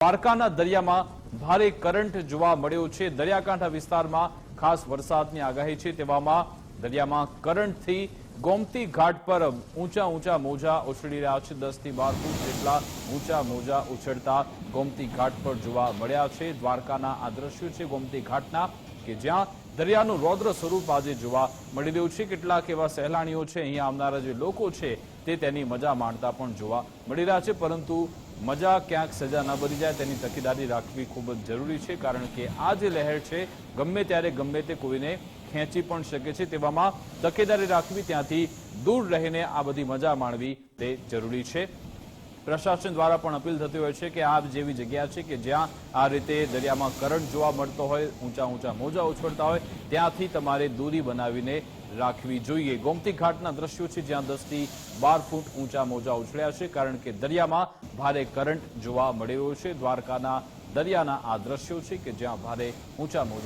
દ્વારકાના દરિયામાં ભારે કરંટ જોવા મળ્યો છે. દરિયાકાંઠા વિસ્તારમાં ખાસ વરસાદની આગાહી છે. તેવામાં દરિયામાં કરંટથી ગોમતી ઘાટ પર ઊંચા ઊંચા મોજા ઉછળી રહ્યા છે. દસથી બાર ફૂટ જેટલા ઊંચા મોજા ઉછળતા ગોમતી ઘાટ પર જોવા મળ્યા છે. દ્વારકાના આ દ્રશ્યો છે ગોમતી ઘાટના, કે જ્યાં દરિયાનું રૌદ્ર સ્વરૂપ આજે જોવા મળી રહ્યું છે. કેટલાક એવા સહેલાણીઓ છે અહીંયા આવનારા જે લોકો છે, તે તેની મજા માણતા પણ જોવા મળી રહ્યા છે. પરંતુ મજા ક્યાંક સજા ન બની જાય તેની તકેદારી રાખવી ખૂબ જ જરૂરી છે, કારણ કે આ જે લહેર છે, ગમે ત્યારે ગમે તે કોઈને ખેંચી પણ શકે છે, તેવામાં તકેદારી રાખવી ત્યાંથી દૂર રહીને આ બધી મજા માણવી તે જરૂરી છે. પ્રશાસન દ્વારા પણ અપીલ થતી હોય છે કે આ જેવી જગ્યા છે કે જ્યાં આ રીતે દરિયામાં કરંટ જોવા મળતો હોય, ઊંચા ઊંચા મોજા ઉછળતા હોય, ત્યાંથી તમારે દૂરી બનાવીને રાખવી જોઈએ. ગોમતી ઘાટના દ્રશ્યો છે જ્યાં દસથી બાર ફૂટ ઊંચા મોજા ઉછળ્યા છે કારણ કે દરિયામાં ભારે કરંટ જોવા મળી રહ્યો છે. દ્વારકાના દરિયાના આ દ્રશ્યો છે કે જ્યાં ભારે ઊંચા મોજા